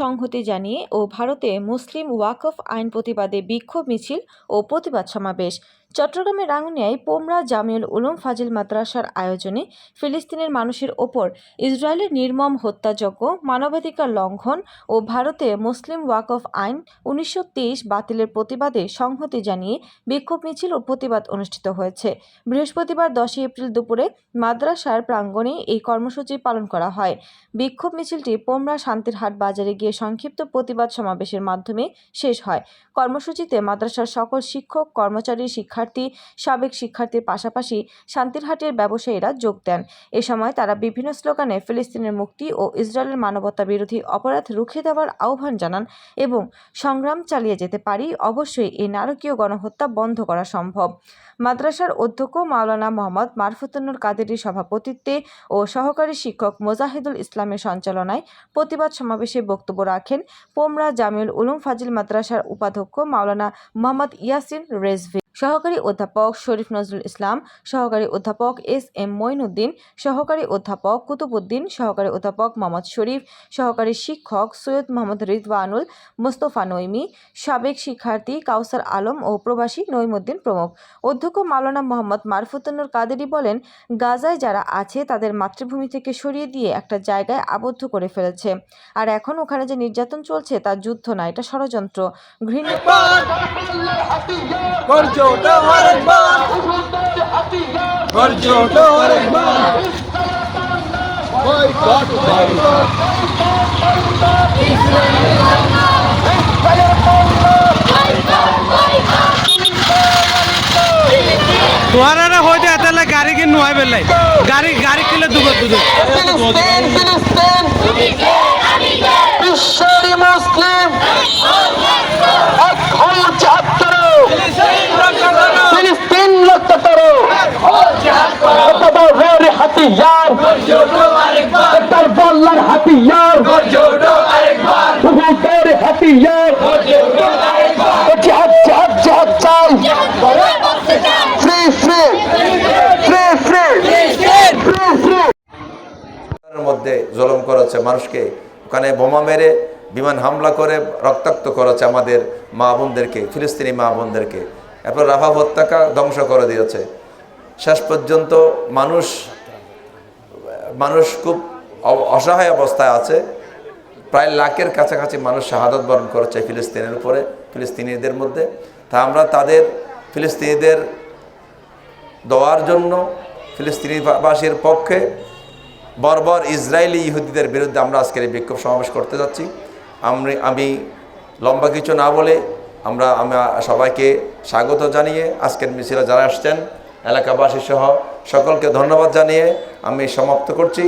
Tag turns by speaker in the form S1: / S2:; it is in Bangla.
S1: সংহতি জানিয়ে ও ভারতে মুসলিম ওয়াকফ আইন প্রতিবাদে বিক্ষোভ মিছিল ও প্রতিবাদ সমাবেশ। চট্টগ্রামের রাঙ্গুনিয়ায় পোমরা জামিউল উলুম ফাজিল মাদ্রাসার আয়োজনে ফিলিস্তিনের মানুষের ওপর ইসরায়েলের নির্মম হত্যাযজ্ঞ, মানবাধিকার লঙ্ঘন ও ভারতে মুসলিম ওয়াকফ আইন উনিশশো তেইশ বাতিলের প্রতিবাদে সংহতি জানিয়ে বিক্ষোভ মিছিল ও প্রতিবাদ অনুষ্ঠিত হয়েছে। বৃহস্পতিবার দশই এপ্রিল দুপুরে মাদ্রাসার প্রাঙ্গণে এই কর্মসূচি পালন করা হয়। বিক্ষোভ মিছিলটি পোমরা শান্তির হাট বাজারে গিয়ে সংক্ষিপ্ত প্রতিবাদ সমাবেশের মাধ্যমে শেষ হয়। কর্মসূচিতে মাদ্রাসার সকল শিক্ষক, কর্মচারী শিক্ষার্থী, সাবেক শিক্ষার্থীর পাশাপাশি শান্তিরহাটের ব্যবসায়ীরা যোগ দেন। এ সময় তারা বিভিন্ন স্লোগানে ফিলিস্তিনের মুক্তি ও ইসরায়েলের মানবতা বিরোধী অপরাধ রুখে দেওয়ার আহ্বান জানান এবং সংগ্রাম চালিয়ে যেতে পারি, অবশ্যই এই নারকীয় গণহত্যা বন্ধ করা সম্ভব। মাদ্রাসার অধ্যক্ষ মাওলানা মোহাম্মদ মারফুতুন্নুর কাদেরির সভাপতিত্বে ও সহকারী শিক্ষক মোজাহিদুল ইসলামের সঞ্চালনায় প্রতিবাদ সমাবেশে বক্তব্য রাখেন পোমরা জামিউল উলুম ফাজিল মাদ্রাসার উপাধ্যক্ষ মাওলানা মোহাম্মদ ইয়াসিন রেজভি। সহকারী অধ্যাপক শরীফ নজরুল ইসলাম, সহকারী অধ্যাপক এস এম মঈনুদ্দিন, সহকারী অধ্যাপক কুতুবুদ্দিন সহকারী অধ্যাপক মোহাম্মদ শরীফ, সহকারী শিক্ষক সৈয়দ মোহাম্মদ রিদওয়ানুল মোস্তফা নৈমি, সাবেক শিক্ষার্থী কাউসার আলম ও প্রবাসী নৈমুদ্দিন প্রমুখ। অধ্যক্ষ মাওলানা মোহাম্মদ মারফুতুন্নুর কাদেরি বলেন, গাজায় যারা আছে তাদের মাতৃভূমি থেকে সরিয়ে দিয়ে একটা জায়গায় আবদ্ধ করে ফেলেছে। আর এখন ওখানে যে নির্যাতন চলছে তা যুদ্ধ না, এটা ষড়যন্ত্র। ঘৃণিত
S2: গর্জোটা আরেকবার গর্জোটা আরেকবার বয়কট বয়কট
S3: তোমারা হয়তো এতলে গাড়ি কিনে নোয়াই বেলাই গাড়ি গাড়ি কিনলে দুগো দুগো
S2: ফিলিস্তিন ফিলিস্তিন বিশ্বের মুসলিম এক জিহাদ করো ফিলিস্তিন রক্ষা করো এটা দাও হাতিয়ার। হাতিয়ার। ফ্রি ফ্রি ফ্রি
S4: মধ্যে জলম করেছে মানুষকে। ওখানে বোমা মেরে, বিমান হামলা করে, রক্তাক্ত করেছে আমাদের মা বোনদেরকে, ফিলিস্তিনি মা বোনদেরকে। এরপর রাফা হত্যাকা ধ্বংস করে দিয়েছে। শেষ পর্যন্ত মানুষ মানুষ খুব অসহায় অবস্থায় আছে। প্রায় লাখের কাছাকাছি মানুষ শাহাদত বরণ করেছে ফিলিস্তিনের উপরে, ফিলিস্তিনিদের মধ্যে। তা আমরা তাদের ফিলিস্তিনিদের দেওয়ার জন্য ফিলিস্তিনিবাসীর পক্ষে বর্বর ইসরায়েলি ইহুদিদের বিরুদ্ধে আমরা আজকের এই বিক্ষোভ সমাবেশ করতে যাচ্ছি। আমি আমি লম্বা কিছু না বলে আমরা আমরা সবাইকে স্বাগত জানিয়ে আজকের মিছিলে যারা আসছেন এলাকাবাসী সহ সকলকে ধন্যবাদ জানিয়ে আমি সমাপ্ত করছি।